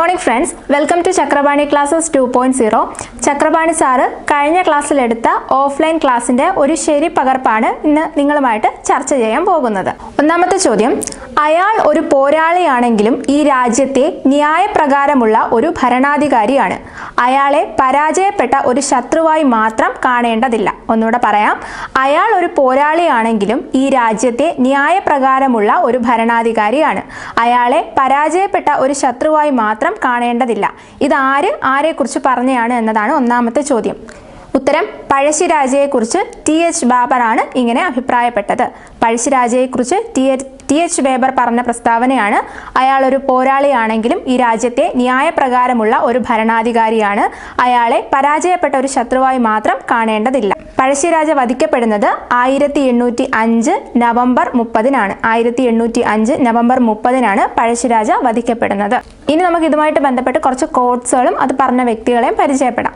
Morning friends welcome to Chakrapani classes two point zero Chakrapani sir കഴിഞ്ഞ ക്ലാസ്സിലെടുത്ത offline ക്ലാസ്സിന്റെ ഒരു ശരി പകർപ്പാണ് ഇന്ന് നിങ്ങളുമായിട്ട് ചർച്ച ചെയ്യാൻ പോകുന്നത്. ഒന്നാമത്തെ ചോദ്യം അയാൾ ഒരു പോരാളിയാണെങ്കിലും ഈ രാജ്യത്തെ ന്യായപ്രകാരമുള്ള ഒരു ഭരണാധികാരിയാണ്. അയാളെ പരാജയപ്പെട്ട ഒരു ശത്രുവായി മാത്രം കാണേണ്ടതില്ല. ഒന്നുകൂടെ പറയാം. അയാൾ ഒരു പോരാളിയാണെങ്കിലും ഈ രാജ്യത്തെ ന്യായപ്രകാരമുള്ള ഒരു ഭരണാധികാരിയാണ്. അയാളെ പരാജയപ്പെട്ട ഒരു ശത്രുവായി മാത്രം കാണേണ്ടതില്ല. ഇതാര് ആരെക്കുറിച്ച് പറഞ്ഞാണ് എന്നതാണ് ഒന്നാമത്തെ ചോദ്യം. ഉത്തരം പഴശ്ശിരാജയെക്കുറിച്ച് ടി എച്ച് ബാബറാണ് ഇങ്ങനെ അഭിപ്രായപ്പെട്ടത്. പഴശ്ശിരാജയെക്കുറിച്ച് ടി ടി എച്ച് ബേബർ പറഞ്ഞ പ്രസ്താവനയാണ് അയാൾ ഒരു പോരാളിയാണെങ്കിലും ഈ രാജ്യത്തെ ന്യായപ്രകാരമുള്ള ഒരു ഭരണാധികാരിയാണ്. അയാളെ പരാജയപ്പെട്ട ഒരു ശത്രുവായി മാത്രം കാണേണ്ടതില്ല. പഴശ്ശിരാജ വധിക്കപ്പെടുന്നത് ആയിരത്തി എണ്ണൂറ്റി അഞ്ച് നവംബർ മുപ്പതിനാണ്. ആയിരത്തി എണ്ണൂറ്റി അഞ്ച് നവംബർ മുപ്പതിനാണ് പഴശ്ശിരാജ വധിക്കപ്പെടുന്നത്. ഇനി നമുക്ക് ഇതുമായിട്ട് ബന്ധപ്പെട്ട് കുറച്ച് കോട്സുകളും അത് പറഞ്ഞ വ്യക്തികളെയും പരിചയപ്പെടാം.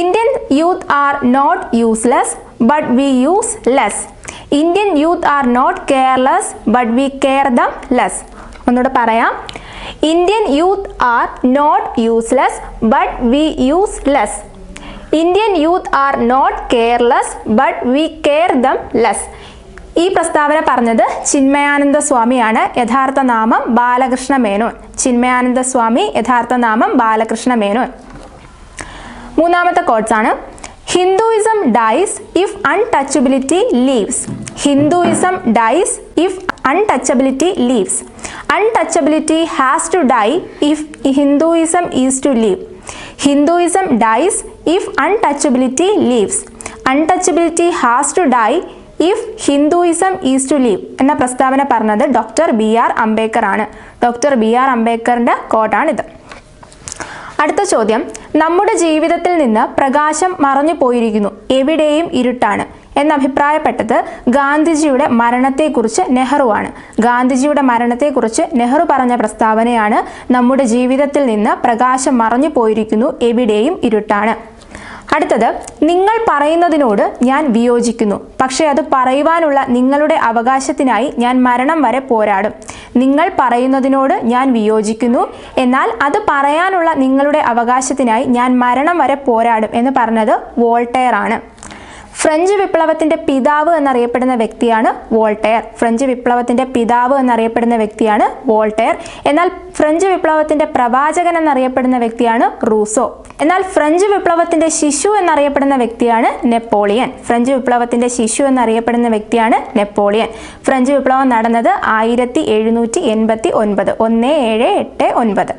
Indian youth are not useless but we use less Indian youth are not careless but we care them less ഒന്നുകൂടെ പറയാം. Indian youth are not useless but we use less Indian youth are not careless but we care them less ഈ പ്രസ്താവന പറഞ്ഞത് ചിന്മയാനന്ദ സ്വാമിയാണ്. യഥാർത്ഥ നാമം ബാലകൃഷ്ണ മേനോൻ. ചിന്മയാനന്ദ സ്വാമി യഥാർത്ഥ നാമം ബാലകൃഷ്ണ മേനോൻ. മൂന്നാമത്തെ കോട്സ് ആണ്. Hinduism dies if untouchability lives Hinduism dies if untouchability lives untouchability has to die if Hinduism is to live Hinduism dies if untouchability lives untouchability has to die if Hinduism is to live എന്ന പ്രസ്താവന പറഞ്ഞത് doctor B R Ambedkar ആണ്. Doctor B R അംബേദ്കറിന്റെ കോട്ടാണിത് അടുത്ത ചോദ്യം. നമ്മുടെ ജീവിതത്തിൽ നിന്ന് പ്രകാശം മറഞ്ഞു പോയിരിക്കുന്നു. എവിടെയും ഇരുട്ടാണ്. എന്നഭിപ്രായപ്പെട്ടത് ഗാന്ധിജിയുടെ മരണത്തെക്കുറിച്ച് നെഹ്റുവാണ് ഗാന്ധിജിയുടെ മരണത്തെക്കുറിച്ച് നെഹ്റു പറഞ്ഞ പ്രസ്താവനയാണ് നമ്മുടെ ജീവിതത്തിൽ നിന്ന് പ്രകാശം മറഞ്ഞു പോയിരിക്കുന്നു എവിടെയും ഇരുട്ടാണ്. അടുത്തത് നിങ്ങൾ പറയുന്നതിനോട് ഞാൻ വിയോജിക്കുന്നു. പക്ഷേ അത് പറയുവാനുള്ള നിങ്ങളുടെ അവകാശത്തിനായി ഞാൻ മരണം വരെ പോരാടും. നിങ്ങൾ പറയുന്നതിനോട് ഞാൻ വിയോജിക്കുന്നു. എന്നാൽ അത് പറയാനുള്ള നിങ്ങളുടെ അവകാശത്തിനായി ഞാൻ മരണം വരെ പോരാടും എന്ന് പറഞ്ഞത് വോൾട്ടെയർ ആണ് ഫ്രഞ്ച് വിപ്ലവത്തിന്റെ പിതാവ് എന്നറിയപ്പെടുന്ന വ്യക്തിയാണ് വോൾട്ടയർ. ഫ്രഞ്ച് വിപ്ലവത്തിന്റെ പിതാവ് എന്നറിയപ്പെടുന്ന വ്യക്തിയാണ് വോൾട്ടയർ. എന്നാൽ ഫ്രഞ്ച് വിപ്ലവത്തിന്റെ പ്രവാചകൻ എന്നറിയപ്പെടുന്ന വ്യക്തിയാണ് റൂസോ. എന്നാൽ ഫ്രഞ്ച് വിപ്ലവത്തിന്റെ ശിശു എന്നറിയപ്പെടുന്ന വ്യക്തിയാണ് നെപ്പോളിയൻ. ഫ്രഞ്ച് വിപ്ലവത്തിന്റെ ശിശു എന്നറിയപ്പെടുന്ന വ്യക്തിയാണ് നെപ്പോളിയൻ. ഫ്രഞ്ച് വിപ്ലവം നടന്നത് ആയിരത്തി എഴുന്നൂറ്റി എൺപത്തി ഒൻപത് ഒന്ന് ഏഴ് എട്ട് ഒൻപത്.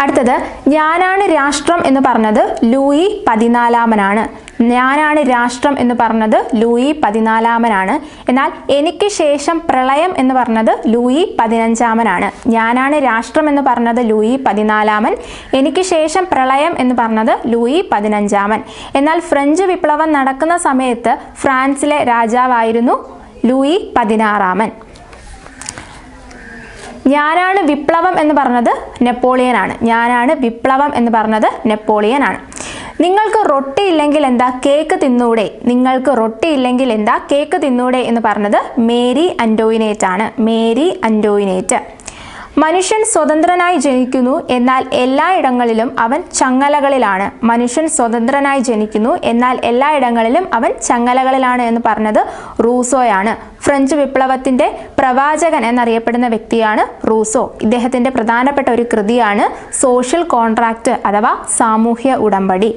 അടുത്തത് ഞാനാണ് രാഷ്ട്രം എന്ന് പറഞ്ഞത് ലൂയി പതിനാലാമനാണ്. ഞാനാണ് രാഷ്ട്രം എന്ന് പറഞ്ഞത് ലൂയി പതിനാലാമനാണ്. എന്നാൽ എനിക്ക് ശേഷം പ്രളയം എന്ന് പറഞ്ഞത് ലൂയി പതിനഞ്ചാമനാണ്. ഞാനാണ് രാഷ്ട്രം എന്ന് പറഞ്ഞത് ലൂയി പതിനാലാമൻ. എനിക്ക് ശേഷം പ്രളയം എന്ന് പറഞ്ഞത് ലൂയി പതിനഞ്ചാമൻ. എന്നാൽ ഫ്രഞ്ച് വിപ്ലവം നടക്കുന്ന സമയത്ത് ഫ്രാൻസിലെ രാജാവായിരുന്നു ലൂയി പതിനാറാമൻ. ഞാനാണ് വിപ്ലവം എന്ന് പറഞ്ഞത് നെപ്പോളിയനാണ്. ഞാനാണ് വിപ്ലവം എന്ന് പറഞ്ഞത് നെപ്പോളിയൻ ആണ് നിങ്ങൾക്ക് റൊട്ടി ഇല്ലെങ്കിൽ എന്താ കേക്ക് തിന്നൂടെ? നിങ്ങൾക്ക് റൊട്ടി ഇല്ലെങ്കിൽ എന്താ കേക്ക് തിന്നൂടെ എന്ന് പറഞ്ഞത് മേരി അൻഡോയിനേറ്റ് ആണ് മേരി അൻഡോയിനേറ്റ്. മനുഷ്യൻ സ്വതന്ത്രനായി ജനിക്കുന്നു എന്നാൽ എല്ലായിടങ്ങളിലും അവൻ ചങ്ങലകളിലാണ്. മനുഷ്യൻ സ്വതന്ത്രനായി ജനിക്കുന്നു എന്നാൽ എല്ലായിടങ്ങളിലും അവൻ ചങ്ങലകളിലാണ് എന്ന് പറഞ്ഞത് റൂസോയാണ്. ഫ്രഞ്ച് വിപ്ലവത്തിന്റെ പ്രവാചകൻ എന്നറിയപ്പെടുന്ന വ്യക്തിയാണ് റൂസോ. ഇദ്ദേഹത്തിന്റെ പ്രധാനപ്പെട്ട ഒരു കൃതിയാണ് സോഷ്യൽ കോൺട്രാക്ട് അഥവാ സാമൂഹ്യ ഉടമ്പടി.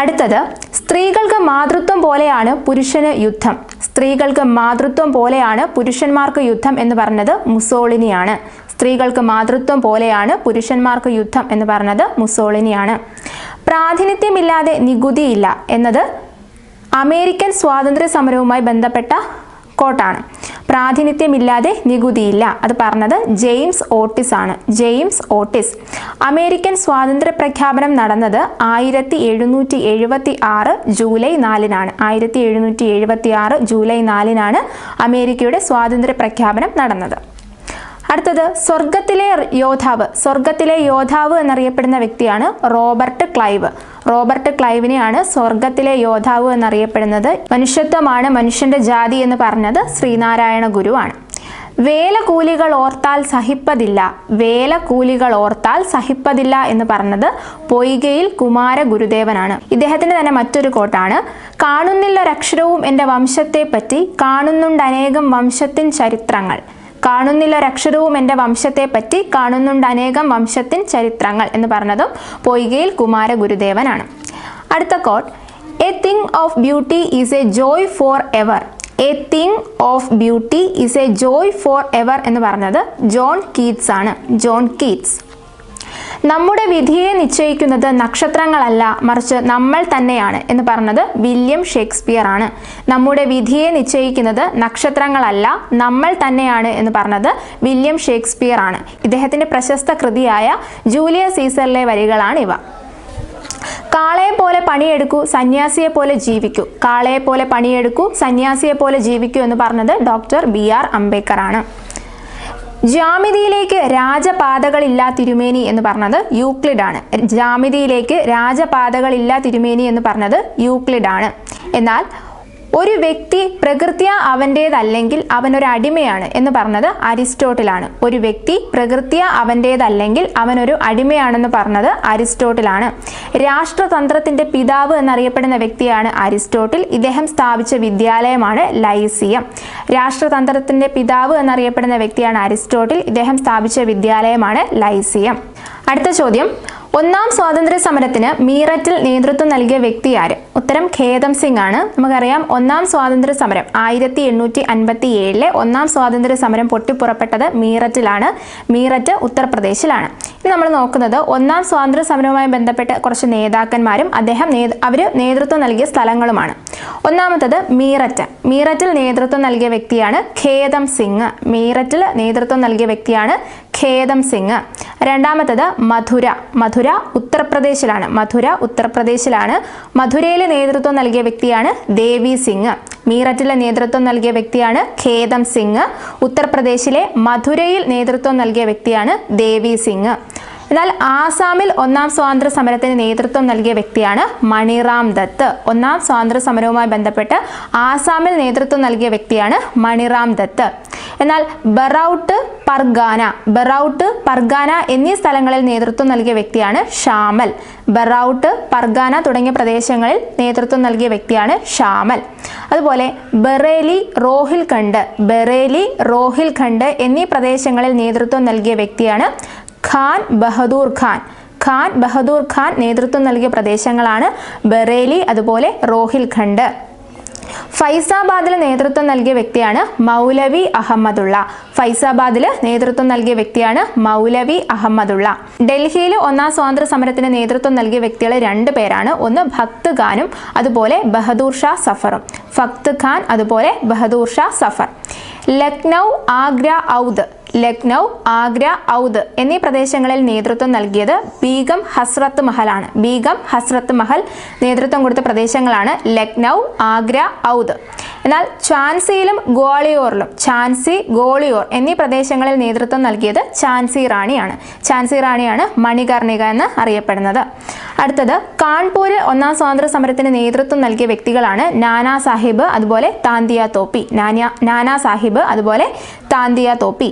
അടുത്തത് സ്ത്രീകൾക്ക് മാതൃത്വം പോലെയാണ് പുരുഷന് യുദ്ധം. സ്ത്രീകൾക്ക് മാതൃത്വം പോലെയാണ് പുരുഷന്മാർക്ക് യുദ്ധം എന്ന് പറഞ്ഞത് മുസോളിനിയാണ്. സ്ത്രീകൾക്ക് മാതൃത്വം പോലെയാണ് പുരുഷന്മാർക്ക് യുദ്ധം എന്ന് പറഞ്ഞത് മുസോളിനിയാണ്. പ്രാതിനിധ്യമില്ലാതെ നികുതിയില്ല എന്നത് അമേരിക്കൻ സ്വാതന്ത്ര്യ സമരവുമായി ബന്ധപ്പെട്ട കോട്ടാണ്. പ്രാതിനിധ്യമില്ലാതെ നികുതിയില്ല. അത് പറഞ്ഞത് ജെയിംസ് ഓട്ടിസ് ആണ്. James Otis. അമേരിക്കൻ സ്വാതന്ത്ര്യ പ്രഖ്യാപനം നടന്നത് ആയിരത്തി എഴുന്നൂറ്റി എഴുപത്തി ആറ് ജൂലൈ നാലിനാണ്. ആയിരത്തി എഴുന്നൂറ്റി എഴുപത്തി ആറ് ജൂലൈ നാലിനാണ് അമേരിക്കയുടെ സ്വാതന്ത്ര്യ പ്രഖ്യാപനം നടന്നത്. അടുത്തത് സ്വർഗത്തിലെ യോദ്ധാവ്. സ്വർഗത്തിലെ യോദ്ധാവ് എന്നറിയപ്പെടുന്ന വ്യക്തിയാണ് റോബർട്ട് ക്ലൈവ്. റോബർട്ട് ക്ലൈവിനെയാണ് സ്വർഗത്തിലെ യോദ്ധാവ് എന്നറിയപ്പെടുന്നത്. മനുഷ്യത്വമാണ് മനുഷ്യന്റെ ജാതി എന്ന് പറഞ്ഞത് ശ്രീനാരായണ ഗുരുവാണ്. വേലകൂലികൾ ഓർത്താൽ സഹിപ്പതില്ല. വേലകൂലികൾ ഓർത്താൽ സഹിപ്പതില്ല എന്ന് പറഞ്ഞത് പൊയ്കയിൽ കുമാര ഗുരുദേവനാണ്. ഇദ്ദേഹത്തിന്റെ തന്നെ മറ്റൊരു കോട്ടാണ്. കാണുന്നില്ല ഒരക്ഷരവും എന്റെ വംശത്തെ പറ്റി കാണുന്നുണ്ട് അനേകം വംശത്തിൻ ചരിത്രങ്ങൾ. കാണുന്നില്ല ഒരക്ഷരവും എന്റെ വംശത്തെ പറ്റി കാണുന്നുണ്ട് അനേകം വംശത്തിൻ ചരിത്രങ്ങൾ എന്ന് പറഞ്ഞതും പൊയ്കയിൽ കുമാര ഗുരുദേവനാണ്. അടുത്ത quote a thing of beauty is a joy forever a thing of beauty is a joy forever എന്ന് പറഞ്ഞത് ജോൺ കീറ്റ്സ് ആണ് ജോൺ കീറ്റ്സ്. നമ്മുടെ വിധിയെ നിശ്ചയിക്കുന്നത് നക്ഷത്രങ്ങളല്ല മറിച്ച് നമ്മൾ തന്നെയാണ് എന്ന് പറഞ്ഞത് വില്യം ഷേക്സ്പിയർ ആണ് നമ്മുടെ വിധിയെ നിശ്ചയിക്കുന്നത് നക്ഷത്രങ്ങളല്ല നമ്മൾ തന്നെയാണ് എന്ന് പറഞ്ഞത് വില്യം ഷേക്സ്പിയർ ആണ് ഇദ്ദേഹത്തിന്റെ പ്രശസ്ത കൃതിയായ ജൂലിയ സീസറിലെ വരികളാണ് ഇവ. കാളയെ പോലെ പണിയെടുക്കൂ സന്യാസിയെ പോലെ ജീവിക്കൂ. കാളയെ പോലെ പണിയെടുക്കൂ സന്യാസിയെ പോലെ ജീവിക്കൂ എന്ന് പറഞ്ഞത് ഡോക്ടർ ബി ആർ അംബേദ്കർ ആണ് ജാമിതിയിലേക്ക് രാജപാതകളില്ല തിരുമേനി എന്ന് പറഞ്ഞത് യൂക്ലിഡ് ആണ് ജാമിതിയിലേക്ക് രാജപാതകളില്ല തിരുമേനി എന്ന് പറഞ്ഞത് യൂക്ലിഡ് ആണ് എന്നാൽ ഒരു വ്യക്തി പ്രകൃത്യ അവന്റേതല്ലെങ്കിൽ അവനൊരു അടിമയാണ് എന്ന് പറഞ്ഞത് അരിസ്റ്റോട്ടിലാണ്. ഒരു വ്യക്തി പ്രകൃത്യ അവന്റേതല്ലെങ്കിൽ അവനൊരു അടിമയാണെന്ന് പറഞ്ഞത് അരിസ്റ്റോട്ടിലാണ്. രാഷ്ട്രതന്ത്രത്തിന്റെ പിതാവ് എന്നറിയപ്പെടുന്ന വ്യക്തിയാണ് അരിസ്റ്റോട്ടിൽ. ഇദ്ദേഹം സ്ഥാപിച്ച വിദ്യാലയമാണ് ലൈസിയം. രാഷ്ട്രതന്ത്രത്തിന്റെ പിതാവ് എന്നറിയപ്പെടുന്ന വ്യക്തിയാണ് അരിസ്റ്റോട്ടിൽ. ഇദ്ദേഹം സ്ഥാപിച്ച വിദ്യാലയമാണ് ലൈസിയം. അടുത്ത ചോദ്യം. ഒന്നാം സ്വാതന്ത്ര്യ സമരത്തിന് മീററ്റിൽ നേതൃത്വം നൽകിയ വ്യക്തി ആര്? ഉത്തരം ഖേദം സിംഗ് ആണ് നമുക്കറിയാം ഒന്നാം സ്വാതന്ത്ര്യ സമരം ആയിരത്തി എണ്ണൂറ്റി അൻപത്തി ഏഴിലെ ഒന്നാം സ്വാതന്ത്ര്യ സമരം പൊട്ടിപ്പുറപ്പെട്ടത് മീററ്റിലാണ്. മീററ്റ് ഉത്തർപ്രദേശിലാണ്. ഇനി നമ്മൾ നോക്കുന്നത് ഒന്നാം സ്വാതന്ത്ര്യ സമരവുമായി ബന്ധപ്പെട്ട കുറച്ച് നേതാക്കന്മാരും അദ്ദേഹം അവർ നേതൃത്വം നൽകിയ സ്ഥലങ്ങളുമാണ്. ഒന്നാമത്തത് മീററ്റ്. മീററ്റിൽ നേതൃത്വം നൽകിയ വ്യക്തിയാണ് ഖേദം സിംഗ്. മീററ്റിൽ നേതൃത്വം നൽകിയ വ്യക്തിയാണ് ഖേദം സിംഗ്. രണ്ടാമത്തത് മധുര. മധുര ഉത്തർപ്രദേശിലാണ്. മധുര ഉത്തർപ്രദേശിലാണ്. മധുരയിൽ നേതൃത്വം നൽകിയ വ്യക്തിയാണ് ദേവി സിംഗ്. മീററ്റിലെ നേതൃത്വം നൽകിയ വ്യക്തിയാണ് ഖേദം സിംഗ്. ഉത്തർപ്രദേശിലെ മധുരയിൽ നേതൃത്വം നൽകിയ വ്യക്തിയാണ് ദേവി സിംഗ്. എന്നാൽ ആസാമിൽ ഒന്നാം സ്വാതന്ത്ര്യ സമരത്തിന് നേതൃത്വം നൽകിയ വ്യക്തിയാണ് മണിറാം ദത്ത്. ഒന്നാം സ്വാതന്ത്ര്യ സമരവുമായി ബന്ധപ്പെട്ട് ആസാമിൽ നേതൃത്വം നൽകിയ വ്യക്തിയാണ് മണിറാം ദത്ത്. എന്നാൽ ബറൌട്ട് പർഗാന ബറൌട്ട് പർഗാന എന്നീ സ്ഥലങ്ങളിൽ നേതൃത്വം നൽകിയ വ്യക്തിയാണ് ഷാമൽ. ബറൌട്ട് പർഗാന തുടങ്ങിയ പ്രദേശങ്ങളിൽ നേതൃത്വം നൽകിയ വ്യക്തിയാണ് ഷാമൽ. അതുപോലെ ബറേലി റോഹിൽഖണ്ഡ് ബറേലി റോഹിൽഖണ്ഡ് എന്നീ പ്രദേശങ്ങളിൽ നേതൃത്വം നൽകിയ വ്യക്തിയാണ് ഖാൻ ബഹദൂർ ഖാൻ. ഖാൻ ബഹദൂർ ഖാൻ നേതൃത്വം നൽകിയ പ്രദേശങ്ങളാണ് ബറേലി അതുപോലെ റോഹിൽഖണ്ഡ് ഫൈസാബാദിൽ നേതൃത്വം നൽകിയ വ്യക്തിയാണ് മൗലവി അഹമ്മദുള്ള. ഫൈസാബാദിൽ നേതൃത്വം നൽകിയ വ്യക്തിയാണ് മൗലവി അഹമ്മദുള്ള. ഡൽഹിയിൽ ഒന്നാം സ്വാതന്ത്ര്യ സമരത്തിന് നേതൃത്വം നൽകിയ വ്യക്തികൾ രണ്ട് പേരാണ്. ഒന്ന് ഭക്ത് ഖാനും അതുപോലെ ബഹദൂർ ഷാ സഫറും. ഫക്ത് ഖാൻ അതുപോലെ ബഹദൂർ ഷാ സഫർ. ലക്നൗ ആഗ്ര ഔദ്. ലക്നൗ ആഗ്ര ഔദ് എന്നീ പ്രദേശങ്ങളിൽ നേതൃത്വം നൽകിയത് ബീഗം ഹസ്രത്ത് മഹലാണ്. ബീഗം ഹസ്രത്ത് മഹൽ നേതൃത്വം കൊടുത്ത പ്രദേശങ്ങളാണ് ലക്നൗ ആഗ്ര ഔദ്. എന്നാൽ ഝാൻസിയിലും ഗോളിയോറിലും ചാൻസി ഗോളിയോർ എന്നീ പ്രദേശങ്ങളിൽ നേതൃത്വം നൽകിയത് ചാൻസി റാണിയാണ്. ഝാൻസി റാണിയാണ് മണികർണിക എന്ന് അറിയപ്പെടുന്നത്. അടുത്തത് കാൺപൂര് ഒന്നാം സ്വാതന്ത്ര്യ സമരത്തിന് നേതൃത്വം നൽകിയ വ്യക്തികളാണ് നാനാ സാഹിബ് അതുപോലെ താന്തിയ തോപ്പി. നാനാ സാഹിബ് അതുപോലെ താന്തിയ തോപ്പി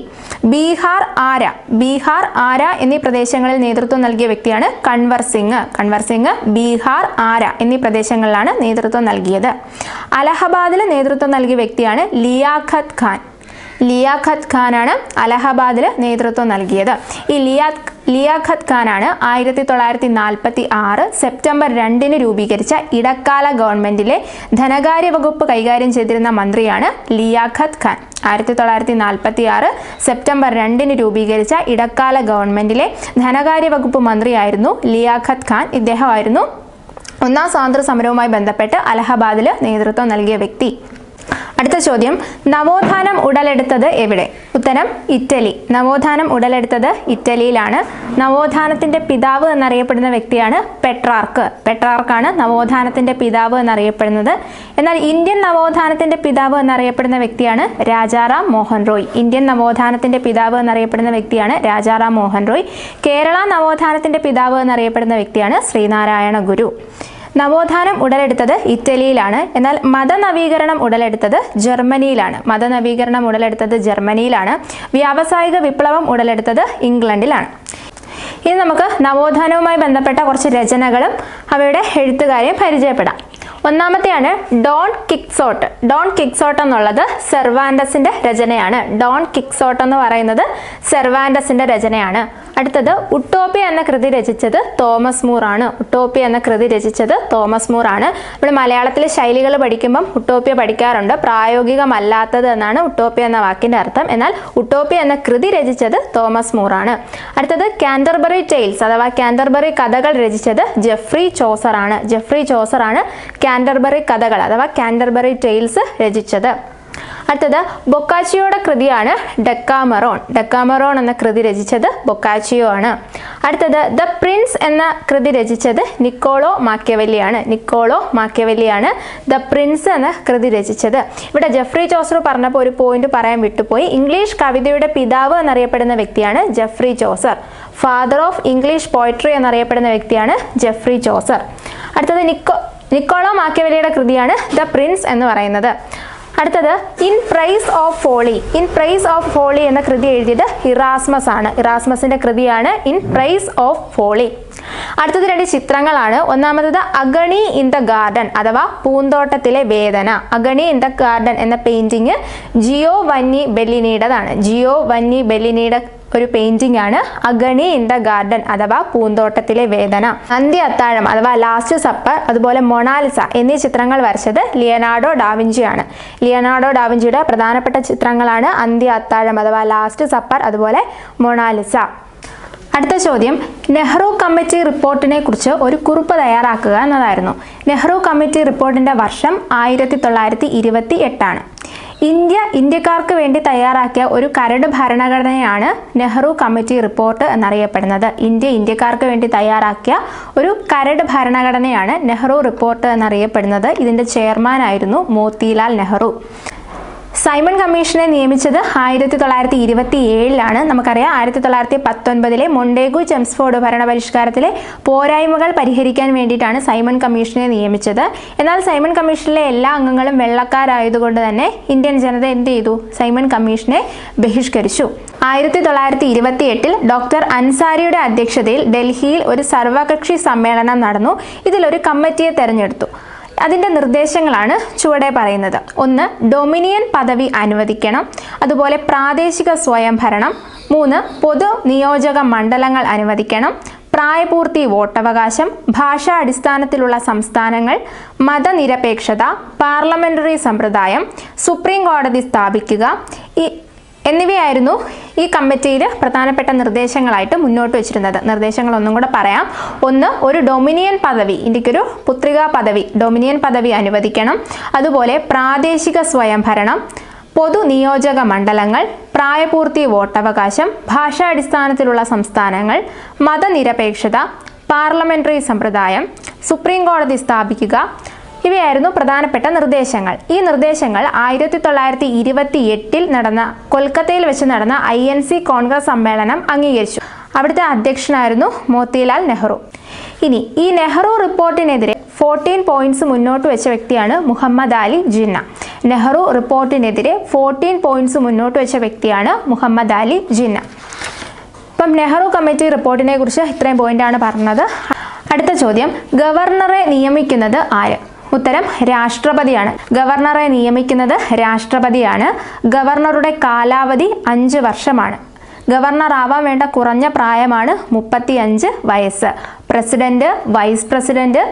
ബീഹാർ ആര? ബീഹാർ ആര എന്നീ പ്രദേശങ്ങളിൽ നേതൃത്വം നൽകിയ വ്യക്തിയാണ് കൺവർ സിംഗ്. കൺവർ സിംഗ് ബീഹാർ ആര എന്നീ പ്രദേശങ്ങളിലാണ് നേതൃത്വം നൽകിയത്. അലഹബാദിൽ നേതൃത്വം നൽകിയ വ്യക്തിയാണ് ലിയാഖത്ത് ഖാൻ. ലിയാഖത്ത് ഖാനാണ് അലഹബാദിൽ നേതൃത്വം നൽകിയത്. ഈ ലിയാഖ് ലിയാഖത്ത് ഖാനാണ് ആയിരത്തി തൊള്ളായിരത്തി നാൽപ്പത്തി ആറ് സെപ്റ്റംബർ രണ്ടിന് രൂപീകരിച്ച ഇടക്കാല ഗവൺമെന്റിലെ ധനകാര്യ വകുപ്പ് കൈകാര്യം ചെയ്തിരുന്ന മന്ത്രിയാണ് ലിയാഖത്ത് ഖാൻ. ആയിരത്തി തൊള്ളായിരത്തി നാൽപ്പത്തി ആറ് സെപ്റ്റംബർ രണ്ടിന് രൂപീകരിച്ച ഇടക്കാല ഗവൺമെന്റിലെ ധനകാര്യ വകുപ്പ് മന്ത്രിയായിരുന്നു ലിയാഖത്ത് ഖാൻ. ഇദ്ദേഹമായിരുന്നു ഒന്നാം സ്വാതന്ത്ര്യ സമരവുമായി ബന്ധപ്പെട്ട് അലഹബാദിൽ നേതൃത്വം നൽകിയ വ്യക്തി. അടുത്ത ചോദ്യം. നവോത്ഥാനം ഉടലെടുത്തത് എവിടെ? ഉത്തരം ഇറ്റലി. നവോത്ഥാനം ഉടലെടുത്തത് ഇറ്റലിയിലാണ്. നവോത്ഥാനത്തിന്റെ പിതാവ് എന്നറിയപ്പെടുന്ന വ്യക്തിയാണ് പെട്രാർക്ക്. പെട്രാർക്കാണ് നവോത്ഥാനത്തിന്റെ പിതാവ് എന്നറിയപ്പെടുന്നത്. എന്നാൽ ഇന്ത്യൻ നവോത്ഥാനത്തിന്റെ പിതാവ് എന്നറിയപ്പെടുന്ന വ്യക്തിയാണ് രാജാറാം മോഹൻ റോയ്. ഇന്ത്യൻ നവോത്ഥാനത്തിന്റെ പിതാവ് എന്നറിയപ്പെടുന്ന വ്യക്തിയാണ് രാജാറാം മോഹൻ റോയ്. കേരള നവോത്ഥാനത്തിന്റെ പിതാവ് എന്നറിയപ്പെടുന്ന വ്യക്തിയാണ് ശ്രീനാരായണ ഗുരു. നവോത്ഥാനം ഉടലെടുത്തത് ഇറ്റലിയിലാണ്. എന്നാൽ മതനവീകരണം ഉടലെടുത്തത് ജർമ്മനിയിലാണ്. മതനവീകരണം ഉടലെടുത്തത് ജർമ്മനിയിലാണ്. വ്യാവസായിക വിപ്ലവം ഉടലെടുത്തത് ഇംഗ്ലണ്ടിലാണ്. ഇനി നമുക്ക് നവോത്ഥാനവുമായി ബന്ധപ്പെട്ട കുറച്ച് രചനകളും അവയുടെ എഴുത്തുകാരെയും പരിചയപ്പെടാം. ഒന്നാമത്തെയാണ് ഡോൺ കിക്സോട്ട്. ഡോൺ കിക്സോട്ട് എന്നുള്ളത് സെർവാൻഡസിന്റെ രചനയാണ്. ഡോൺ കിക്സോട്ട് എന്ന് പറയുന്നത് സെർവാൻഡസിന്റെ രചനയാണ്. അടുത്തത് ഉട്ടോപ്പി എന്ന കൃതി രചിച്ചത് തോമസ് മൂർ ആണ് ഉട്ടോപ്പി എന്ന കൃതി രചിച്ചത് തോമസ് മൂർ ആണ് നമ്മൾ മലയാളത്തിലെ ശൈലികൾ പഠിക്കുമ്പം ഉട്ടോപ്യ പഠിക്കാറുണ്ട്. പ്രായോഗികമല്ലാത്തത് എന്നാണ് ഉട്ടോപ്യ എന്ന വാക്കിന്റെ അർത്ഥം. എന്നാൽ ഉട്ടോപ്യ എന്ന കൃതി രചിച്ചത് തോമസ് മൂർ ആണ് അടുത്തത് കാൻഡർബറി ടെയിൽസ് അഥവാ കാൻഡർബറി കഥകൾ രചിച്ചത് ജെഫ്രി ചോസർ ആണ് ജെഫ്രി ചോസർ ആണ് കാൻഡർബറി കഥകൾ അഥവാ കാൻഡർബറി ടെയിൽസ് രചിച്ചത്. അടുത്തത് ബൊക്കാച്ചിയോയുടെ കൃതിയാണ് ഡെക്കാമറോൺ. ഡെക്കാമറോൺ എന്ന കൃതി രചിച്ചത് ബൊക്കാച്ചിയോ ആണ്. അടുത്തത് ദ പ്രിൻസ് എന്ന കൃതി രചിച്ചത് നിക്കോളോ മാക്യവല്ലിയാണ് നിക്കോളോ മാക്യവല്ലിയാണ് ദ പ്രിൻസ് എന്ന കൃതി രചിച്ചത്. ഇവിടെ ജെഫ്രി ചോസർ പറഞ്ഞപ്പോൾ ഒരു പോയിന്റ് പറയാൻ വിട്ടുപോയി. ഇംഗ്ലീഷ് കവിതയുടെ പിതാവ് എന്നറിയപ്പെടുന്ന വ്യക്തിയാണ് Geoffrey Chaucer father of English poetry എന്നറിയപ്പെടുന്ന വ്യക്തിയാണ് ജെഫ്രി ചോസർ അടുത്തത് നിക്കോ നിക്കോളോ മാക്യവലിയുടെ കൃതിയാണ് ദ പ്രിൻസ് എന്ന് പറയുന്നത്. അടുത്തത് in praise of holy. In praise of holy എന്ന കൃതി എഴുതിയത് ഇറാസ്മസ് ആണ്. ഇറാസ്മസിന്റെ കൃതിയാണ് ഇൻ പ്രൈസ് ഓഫ് ഹോളി. അടുത്തത് രണ്ട് ചിത്രങ്ങളാണ്. ഒന്നാമത്തത് അഗണി ഇൻ ദ ഗാർഡൻ അഥവാ പൂന്തോട്ടത്തിലെ വേദന. അഗണി ഇൻ ദ ഗാർഡൻ എന്ന പെയിന്റിങ് ജിയോ വന്നി ബെല്ലിനിയുടേതാണ് ജിയോ വന്നി ബെല്ലിനിയുടെ ഒരു പെയിന്റിംഗ് ആണ് അഗണി ഇൻ ദ ഗാർഡൻ അഥവാ പൂന്തോട്ടത്തിലെ വേദന. അന്ത്യ അത്താഴം അഥവാ ലാസ്റ്റ് സപ്പർ അതുപോലെ മൊണാലിസ എന്നീ ചിത്രങ്ങൾ വരച്ചത് ലിയനാർഡോ ഡാവിഞ്ചിയാണ് ലിയനാർഡോ ഡാവിഞ്ചിയുടെ പ്രധാനപ്പെട്ട ചിത്രങ്ങളാണ് അന്ത്യ അത്താഴം അഥവാ ലാസ്റ്റ് സപ്പർ അതുപോലെ മൊണാലിസ അടുത്ത ചോദ്യം നെഹ്റു കമ്മിറ്റി റിപ്പോർട്ടിനെ കുറിച്ച് ഒരു കുറിപ്പ് തയ്യാറാക്കുക എന്നതായിരുന്നു. നെഹ്റു കമ്മിറ്റി റിപ്പോർട്ടിന്റെ വർഷം ആയിരത്തി തൊള്ളായിരത്തി ഇരുപത്തി എട്ടാണ്. ഇന്ത്യ ഇന്ത്യക്കാർക്ക് വേണ്ടി തയ്യാറാക്കിയ ഒരു കരട് ഭരണഘടനയാണ് നെഹ്റു കമ്മിറ്റി റിപ്പോർട്ട് എന്നറിയപ്പെടുന്നത്. ഇന്ത്യ ഇന്ത്യക്കാർക്ക് വേണ്ടി തയ്യാറാക്കിയ ഒരു കരട് ഭരണഘടനയാണ് നെഹ്റു റിപ്പോർട്ട് എന്നറിയപ്പെടുന്നത്. ഇതിന്റെ ചെയർമാനായിരുന്നു മോത്തിലാൽ നെഹ്റു. സൈമൺ കമ്മീഷനെ നിയമിച്ചത് ആയിരത്തി തൊള്ളായിരത്തി ഇരുപത്തി ഏഴിലാണ് നമുക്കറിയാം ആയിരത്തി തൊള്ളായിരത്തി പത്തൊൻപതിലെ മൊണ്ടേഗു ചെംസ്ഫോർഡ് ഭരണപരിഷ്കാരത്തിലെ പോരായ്മകൾ പരിഹരിക്കാൻ വേണ്ടിയിട്ടാണ് സൈമൺ കമ്മീഷനെ നിയമിച്ചത്. എന്നാൽ സൈമൺ കമ്മീഷനിലെ എല്ലാ അംഗങ്ങളും വെള്ളക്കാരായതുകൊണ്ട് തന്നെ ഇന്ത്യൻ ജനത എന്ത് ചെയ്തു? സൈമൺ കമ്മീഷനെ ബഹിഷ്കരിച്ചു. ആയിരത്തി തൊള്ളായിരത്തി ഇരുപത്തി എട്ടിൽ ഡോക്ടർ അൻസാരിയുടെ അധ്യക്ഷതയിൽ ഡൽഹിയിൽ ഒരു സർവകക്ഷി സമ്മേളനം നടന്നു. ഇതിലൊരു കമ്മിറ്റിയെ തെരഞ്ഞെടുത്തു. അതിന്റെ നിർദ്ദേശങ്ങളാണ് ചുവടെ പറയുന്നത്. ഒന്ന് ഡൊമിനിയൻ പദവി അനുവദിക്കണം. അതുപോലെ പ്രാദേശിക സ്വയംഭരണം മൂന്ന് പൊതു നിയോജക മണ്ഡലങ്ങൾ അനുവദിക്കണം. പ്രായപൂർത്തി വോട്ടവകാശം ഭാഷാ അടിസ്ഥാനത്തിലുള്ള സംസ്ഥാനങ്ങൾ മതനിരപേക്ഷത പാർലമെന്ററി സമ്പ്രദായം സുപ്രീം കോടതി സ്ഥാപിക്കുക. എന്നിവയായിരുന്നു ഈ കമ്മിറ്റിയിൽ പ്രധാനപ്പെട്ട നിർദ്ദേശങ്ങളായിട്ട് മുന്നോട്ട് വെച്ചിരുന്നത്. നിർദ്ദേശങ്ങൾ ഒന്നും കൂടെ പറയാം. ഒന്ന് ഒരു ഡൊമിനിയൻ പദവി ഇന്ത്യക്കൊരു പുത്രികാ പദവി ഡൊമിനിയൻ പദവി അനുവദിക്കണം. അതുപോലെ പ്രാദേശിക സ്വയംഭരണം പൊതു നിയോജക മണ്ഡലങ്ങൾ പ്രായപൂർത്തി വോട്ടവകാശം ഭാഷാടിസ്ഥാനത്തിലുള്ള സംസ്ഥാനങ്ങൾ മതനിരപേക്ഷത പാർലമെന്ററി സമ്പ്രദായം സുപ്രീം കോടതി സ്ഥാപിക്കുക ഇവയായിരുന്നു പ്രധാനപ്പെട്ട നിർദ്ദേശങ്ങൾ. ഈ നിർദ്ദേശങ്ങൾ ആയിരത്തി തൊള്ളായിരത്തി ഇരുപത്തി എട്ടിൽ നടന്ന കൊൽക്കത്തയിൽ വെച്ച് നടന്ന ഐ എൻ സി കോൺഗ്രസ് സമ്മേളനം അംഗീകരിച്ചു. അവിടുത്തെ അധ്യക്ഷനായിരുന്നു മോത്തിലാൽ നെഹ്റു. ഇനി ഈ നെഹ്റു റിപ്പോർട്ടിനെതിരെ ഫോർട്ടീൻ പോയിന്റ്സ് മുന്നോട്ട് വെച്ച വ്യക്തിയാണ് മുഹമ്മദ് അലി ജിന്ന. നെഹ്റു റിപ്പോർട്ടിനെതിരെ ഫോർട്ടീൻ പോയിന്റ്സ് മുന്നോട്ട് വെച്ച വ്യക്തിയാണ് മുഹമ്മദ് അലി ജിന്ന. ഇപ്പം നെഹ്റു കമ്മിറ്റി റിപ്പോർട്ടിനെ കുറിച്ച് ഇത്രയും പോയിന്റാണ് പറഞ്ഞത്. അടുത്ത ചോദ്യം ഗവർണറെ നിയമിക്കുന്നത് ആര്? ഉത്തരം രാഷ്ട്രപതിയാണ്. ഗവർണറെ നിയമിക്കുന്നത് രാഷ്ട്രപതിയാണ്. ഗവർണറുടെ കാലാവധി അഞ്ച് വർഷമാണ്. ഗവർണർ ആവാൻ വേണ്ട കുറഞ്ഞ പ്രായമാണ് മുപ്പത്തിയഞ്ച് വയസ്സ്. President vice president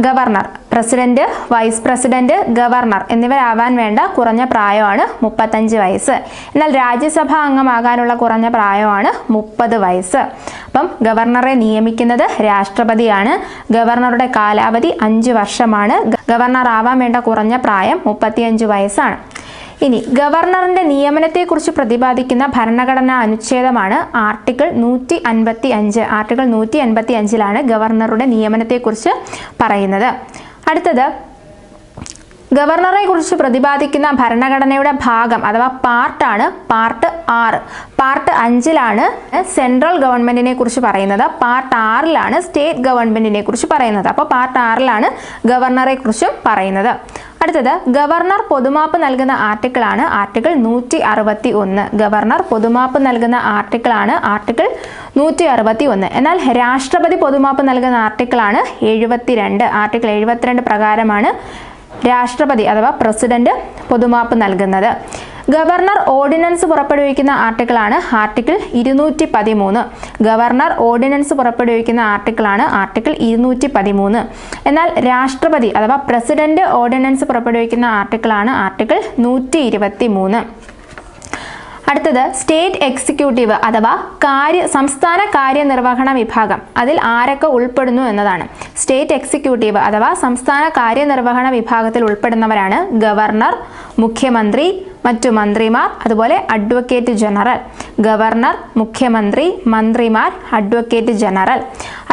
governor. President vice president governor എന്നിവരാവാൻ വേണ്ട കുറഞ്ഞ പ്രായമാണ് മുപ്പത്തഞ്ച് വയസ്സ്. എന്നാൽ രാജ്യസഭാ അംഗമാകാനുള്ള കുറഞ്ഞ പ്രായമാണ് മുപ്പത് വയസ്സ്. അപ്പം ഗവർണറെ നിയമിക്കുന്നത് രാഷ്ട്രപതിയാണ്. ഗവർണറുടെ കാലാവധി അഞ്ച് വർഷമാണ്. ഗവർണർ ആവാൻ വേണ്ട കുറഞ്ഞ പ്രായം മുപ്പത്തിയഞ്ച് വയസ്സാണ്. ഇനി ഗവർണറിന്റെ നിയമനത്തെക്കുറിച്ച് പ്രതിപാദിക്കുന്ന ഭരണഘടനാ അനുച്ഛേദമാണ് ആർട്ടിക്കിൾ നൂറ്റി അൻപത്തി അഞ്ച് ആർട്ടിക്കിൾ നൂറ്റി അൻപത്തി അഞ്ചിലാണ് ഗവർണറുടെ നിയമനത്തെക്കുറിച്ച് പറയുന്നത്. അടുത്തത് ഗവർണറെ കുറിച്ച് പ്രതിപാദിക്കുന്ന ഭരണഘടനയുടെ ഭാഗം അഥവാ പാർട്ടാണ് പാർട്ട് ആറ്. പാർട്ട് അഞ്ചിലാണ് സെൻട്രൽ ഗവൺമെന്റിനെ കുറിച്ച് പറയുന്നത്. പാർട്ട് ആറിലാണ് സ്റ്റേറ്റ് ഗവൺമെന്റിനെ കുറിച്ച് പറയുന്നത്. അപ്പോൾ പാർട്ട് ആറിലാണ് ഗവർണറെ കുറിച്ചും പറയുന്നത്. അടുത്തത് ഗവർണർ പൊതുമാപ്പ് നൽകുന്ന ആർട്ടിക്കിളാണ് ആർട്ടിക്കിൾ നൂറ്റി അറുപത്തി ഒന്ന് ഗവർണർ പൊതുമാപ്പ് നൽകുന്ന ആർട്ടിക്കിളാണ് ആർട്ടിക്കിൾ നൂറ്റി അറുപത്തി ഒന്ന് എന്നാൽ രാഷ്ട്രപതി പൊതുമാപ്പ് നൽകുന്ന ആർട്ടിക്കിളാണ് എഴുപത്തിരണ്ട്. ആർട്ടിക്കിൾ എഴുപത്തിരണ്ട് പ്രകാരമാണ് രാഷ്ട്രപതി അഥവാ പ്രസിഡന്റ് പൊതുമാപ്പ് നൽകുന്നത്. ഗവർണർ ഓർഡിനൻസ് പുറപ്പെടുവിക്കുന്ന ആർട്ടിക്കിളാണ് ആർട്ടിക്കിൾ ഇരുന്നൂറ്റി പതിമൂന്ന് ഗവർണർ ഓർഡിനൻസ് പുറപ്പെടുവിക്കുന്ന ആർട്ടിക്കിളാണ് ആർട്ടിക്കിൾ ഇരുന്നൂറ്റി പതിമൂന്ന് എന്നാൽ രാഷ്ട്രപതി അഥവാ പ്രസിഡന്റ് ഓർഡിനൻസ് പുറപ്പെടുവിക്കുന്ന ആർട്ടിക്കിളാണ് ആർട്ടിക്കിൾ നൂറ്റി ഇരുപത്തി മൂന്ന് അടുത്തത് സ്റ്റേറ്റ് എക്സിക്യൂട്ടീവ് അഥവാ കാര്യ സംസ്ഥാന കാര്യനിർവഹണ വിഭാഗം. അതിൽ ആരൊക്കെ ഉൾപ്പെടുന്നു എന്നതാണ്. സ്റ്റേറ്റ് എക്സിക്യൂട്ടീവ് അഥവാ സംസ്ഥാന കാര്യനിർവഹണ വിഭാഗത്തിൽ ഉൾപ്പെടുന്നവരാണ് ഗവർണർ മുഖ്യമന്ത്രി മറ്റു മന്ത്രിമാർ അതുപോലെ അഡ്വക്കേറ്റ് ജനറൽ ഗവർണർ മുഖ്യമന്ത്രി മന്ത്രിമാർ അഡ്വക്കേറ്റ് ജനറൽ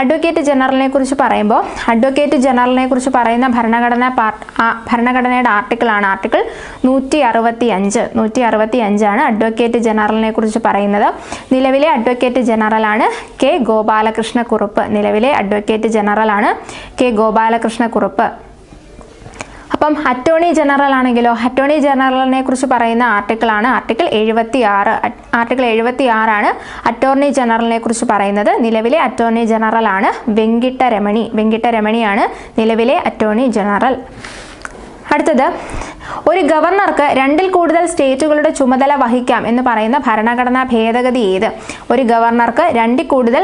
അഡ്വക്കേറ്റ് ജനറലിനെ കുറിച്ച് പറയുമ്പോൾ അഡ്വക്കേറ്റ് ജനറലിനെ കുറിച്ച് പറയുന്ന ഭരണഘടന പാർട്ട് ഭരണഘടനയുടെ ആർട്ടിക്കിളാണ് ആർട്ടിക്കിൾ നൂറ്റി അറുപത്തി അഞ്ച് നൂറ്റി അറുപത്തി അഞ്ചാണ് അഡ്വക്കേറ്റ് ജനറലിനെ കുറിച്ച് പറയുന്നത്. നിലവിലെ അഡ്വക്കേറ്റ് ജനറലാണ് കെ ഗോപാലകൃഷ്ണ കുറുപ്പ് നിലവിലെ അഡ്വക്കേറ്റ് ജനറലാണ് കെ ഗോപാലകൃഷ്ണ കുറുപ്പ് അപ്പം അറ്റോർണി ജനറൽ ആണെങ്കിലോ അറ്റോർണി ജനറലിനെ കുറിച്ച് പറയുന്ന ആർട്ടിക്കിളാണ് ആർട്ടിക്കിൾ എഴുപത്തി ആറ് ആർട്ടിക്കിൾ എഴുപത്തി ആറാണ് അറ്റോർണി ജനറലിനെ കുറിച്ച് പറയുന്നത്. നിലവിലെ അറ്റോർണി ജനറൽ ആണ് വെങ്കിട്ടരമണി വെങ്കിട്ടരമണിയാണ് നിലവിലെ അറ്റോർണി ജനറൽ അടുത്തത് ഒരു ഗവർണർക്ക് രണ്ടിൽ കൂടുതൽ സ്റ്റേറ്റുകളുടെ ചുമതല വഹിക്കാം എന്ന് പറയുന്ന ഭരണഘടനാ ഭേദഗതി ഏത്? ഒരു ഗവർണർക്ക് രണ്ടിൽ കൂടുതൽ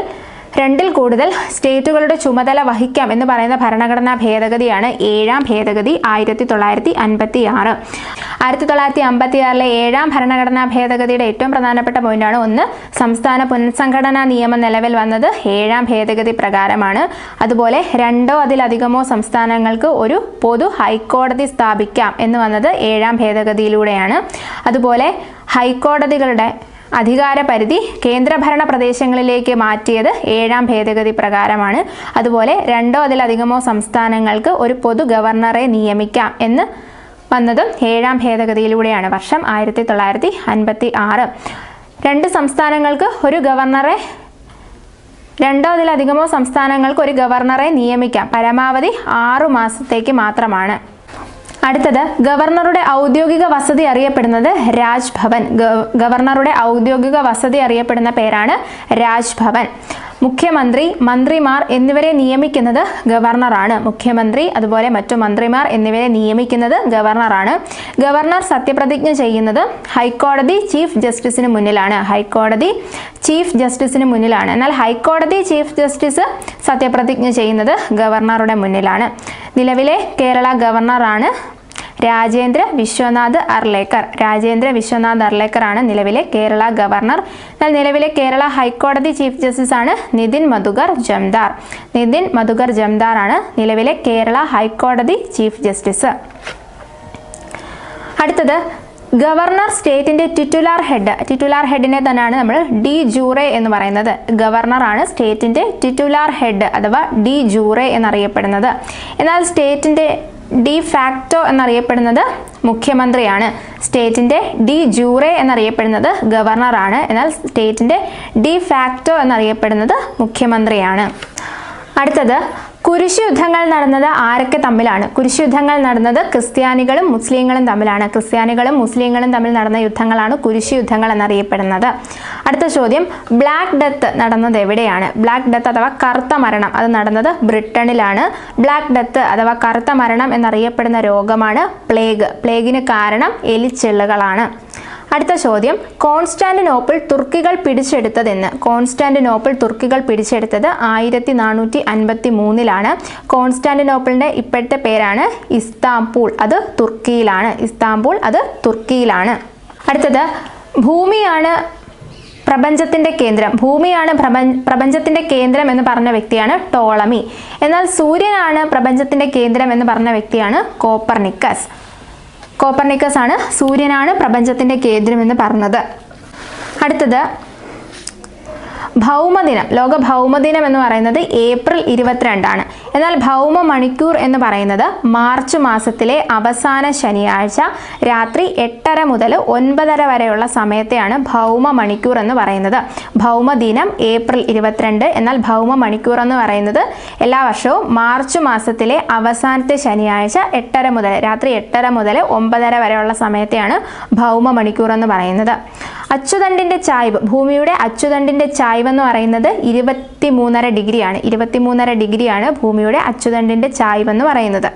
രണ്ടിൽ കൂടുതൽ സ്റ്റേറ്റുകളുടെ ചുമതല വഹിക്കാം എന്ന് പറയുന്ന ഭരണഘടനാ ഭേദഗതിയാണ് ഏഴാം ഭേദഗതി ആയിരത്തി തൊള്ളായിരത്തി അൻപത്തി ആറ് ആയിരത്തി തൊള്ളായിരത്തി അമ്പത്തി ആറിലെ ഏഴാം ഭരണഘടനാ ഭേദഗതിയുടെ ഏറ്റവും പ്രധാനപ്പെട്ട പോയിന്റാണ് ഒന്ന് സംസ്ഥാന പുനഃസംഘടനാ നിയമം നിലവിൽ വന്നത് ഏഴാം ഭേദഗതി പ്രകാരമാണ്. അതുപോലെ രണ്ടോ അതിലധികമോ സംസ്ഥാനങ്ങൾക്ക് ഒരു പൊതു ഹൈക്കോടതി സ്ഥാപിക്കാം എന്ന് വന്നത് ഏഴാം ഭേദഗതിയിലൂടെയാണ്. അതുപോലെ ഹൈക്കോടതികളുടെ അധികാര പരിധി കേന്ദ്രഭരണ പ്രദേശങ്ങളിലേക്ക് മാറ്റിയത് ഏഴാം ഭേദഗതി പ്രകാരമാണ്. അതുപോലെ രണ്ടോ അതിലധികമോ സംസ്ഥാനങ്ങൾക്ക് ഒരു പൊതു ഗവർണറെ നിയമിക്കാം എന്ന് വന്നതും ഏഴാം ഭേദഗതിയിലൂടെയാണ് വർഷം ആയിരത്തി തൊള്ളായിരത്തി അൻപത്തി ആറ് രണ്ട് സംസ്ഥാനങ്ങൾക്ക് ഒരു ഗവർണറെ രണ്ടോ അതിലധികമോ സംസ്ഥാനങ്ങൾക്ക് ഒരു ഗവർണറെ നിയമിക്കാം. പരമാവധി ആറു മാസത്തേക്ക് മാത്രമാണ്. അടുത്തത് ഗവർണറുടെ ഔദ്യോഗിക വസതി അറിയപ്പെടുന്നത് രാജ്ഭവൻ. ഗവർണറുടെ ഔദ്യോഗിക വസതി അറിയപ്പെടുന്ന പേരാണ് രാജ്ഭവൻ. മുഖ്യമന്ത്രി മന്ത്രിമാർ എന്നിവരെ നിയമിക്കുന്നത് ഗവർണറാണ്. മുഖ്യമന്ത്രി അതുപോലെ മറ്റു മന്ത്രിമാർ എന്നിവരെ നിയമിക്കുന്നത് ഗവർണറാണ്. ഗവർണർ സത്യപ്രതിജ്ഞ ചെയ്യുന്നത് ഹൈക്കോടതി ചീഫ് ജസ്റ്റിസിന് മുന്നിലാണ്. ഹൈക്കോടതി ചീഫ് ജസ്റ്റിസിന് മുന്നിലാണ്. എന്നാൽ ഹൈക്കോടതി ചീഫ് ജസ്റ്റിസ് സത്യപ്രതിജ്ഞ ചെയ്യുന്നത് ഗവർണറുടെ മുന്നിലാണ്. നിലവിലെ കേരള ഗവർണറാണ് രാജേന്ദ്ര വിശ്വനാഥ് അർലേക്കർ. രാജേന്ദ്ര വിശ്വനാഥ് അർലേക്കർ ആണ് നിലവിലെ കേരള ഗവർണർ. എന്നാൽ നിലവിലെ കേരള ഹൈക്കോടതി ചീഫ് ജസ്റ്റിസ് ആണ് നിതിൻ മധുകർ ജംദാർ. നിതിൻ മധുകർ ജംദാർ ആണ് നിലവിലെ കേരള ഹൈക്കോടതി ചീഫ് ജസ്റ്റിസ്. അടുത്തത് ഗവർണർ സ്റ്റേറ്റിന്റെ ടിറ്റുലാർ ഹെഡ് ടിറ്റുലാർ ഹെഡിനെ തന്നെയാണ് നമ്മൾ ഡി ജൂറെ എന്ന് പറയുന്നത്. ഗവർണർ ആണ് സ്റ്റേറ്റിന്റെ ടിറ്റുലാർ ഹെഡ് അഥവാ ഡി ജൂറെ എന്നറിയപ്പെടുന്നത്. എന്നാൽ സ്റ്റേറ്റിന്റെ ഡി ഫാക്ടോ എന്നറിയപ്പെടുന്നത് മുഖ്യമന്ത്രിയാണ്. സ്റ്റേറ്റിന്റെ ഡി ജൂറെ എന്നറിയപ്പെടുന്നത് ഗവർണറാണ്. എന്നാൽ സ്റ്റേറ്റിന്റെ ഡി ഫാക്ടോ എന്നറിയപ്പെടുന്നത് മുഖ്യമന്ത്രിയാണ്. അടുത്തത് കുരിശ് യുദ്ധങ്ങൾ നടന്നത് ആരൊക്കെ തമ്മിലാണ്? കുരിശുയുദ്ധങ്ങൾ നടന്നത് ക്രിസ്ത്യാനികളും മുസ്ലിങ്ങളും തമ്മിലാണ്. ക്രിസ്ത്യാനികളും മുസ്ലിങ്ങളും തമ്മിൽ നടന്ന യുദ്ധങ്ങളാണ് കുരിശുയുദ്ധങ്ങൾ എന്നറിയപ്പെടുന്നത്. അടുത്ത ചോദ്യം ബ്ലാക്ക് ഡെത്ത് നടന്നത് എവിടെയാണ്? ബ്ലാക്ക് ഡെത്ത് അഥവാ കറുത്ത മരണം അത് നടന്നത് ബ്രിട്ടനിലാണ്. ബ്ലാക്ക് ഡെത്ത് അഥവാ കറുത്ത മരണം എന്നറിയപ്പെടുന്ന രോഗമാണ് പ്ലേഗ്. പ്ലേഗിന് കാരണം എലിച്ചെള്ളുകളാണ്. അടുത്ത ചോദ്യം. കോൺസ്റ്റാന്റിനോപ്പിൾ തുർക്കികൾ പിടിച്ചെടുത്തതെന്ന്. കോൺസ്റ്റാന്റിനോപ്പിൾ തുർക്കികൾ പിടിച്ചെടുത്തത് ആയിരത്തി നാനൂറ്റി അൻപത്തി മൂന്നിലാണ് കോൺസ്റ്റാന്റിനോപ്പിളിന്റെ ഇപ്പോഴത്തെ പേരാണ് ഇസ്താംപൂൾ അത് തുർക്കിയിലാണ്. ഇസ്താംപൂൾ അത് തുർക്കിയിലാണ്. അടുത്തത്. ഭൂമിയാണ് പ്രപഞ്ചത്തിന്റെ കേന്ദ്രം. ഭൂമിയാണ് പ്രപഞ്ചത്തിന്റെ കേന്ദ്രം എന്ന് പറഞ്ഞ വ്യക്തിയാണ് ടോളമി. എന്നാൽ സൂര്യനാണ് പ്രപഞ്ചത്തിന്റെ കേന്ദ്രം എന്ന് പറഞ്ഞ വ്യക്തിയാണ് കോപ്പർനിക്കസ്. കോപ്പർണിക്കസ് ആണ് സൂര്യനാണ് പ്രപഞ്ചത്തിന്റെ കേന്ദ്രം എന്ന് പറഞ്ഞത്. അടുത്തത് ഭൗമദിനം ലോക ഭൗമദിനം എന്ന് പറയുന്നത് ഏപ്രിൽ ഇരുപത്തിരണ്ടാണ്. എന്നാൽ ഭൗമ മണിക്കൂർ എന്ന് പറയുന്നത് മാർച്ച് മാസത്തിലെ അവസാന ശനിയാഴ്ച രാത്രി എട്ടര മുതൽ ഒൻപതര വരെയുള്ള സമയത്തെയാണ് ഭൗമ മണിക്കൂർ എന്ന് പറയുന്നത്. ഭൗമദിനം ഏപ്രിൽ ഇരുപത്തിരണ്ട് എന്നാൽ ഭൗമ മണിക്കൂർ എന്ന് പറയുന്നത് എല്ലാ വർഷവും മാർച്ച് മാസത്തിലെ അവസാനത്തെ ശനിയാഴ്ച എട്ടര മുതൽ രാത്രി എട്ടര മുതൽ ഒമ്പതര വരെയുള്ള സമയത്തെയാണ് ഭൗമ മണിക്കൂർ എന്ന് പറയുന്നത്. അച്ചുതണ്ടിന്റെ ചായ്വ് ഭൂമിയുടെ അച്ചുതണ്ടിന്റെ ചായ്വ് എന്ന് പറയുന്നത് ഇരുപത്തി മൂന്നര ഡിഗ്രിയാണ്. ഇരുപത്തി മൂന്നര ഡിഗ്രിയാണ് ഭൂമിയുടെ അച്ചുതണ്ടിന്റെ ചായ്വ് എന്ന് പറയുന്നത്.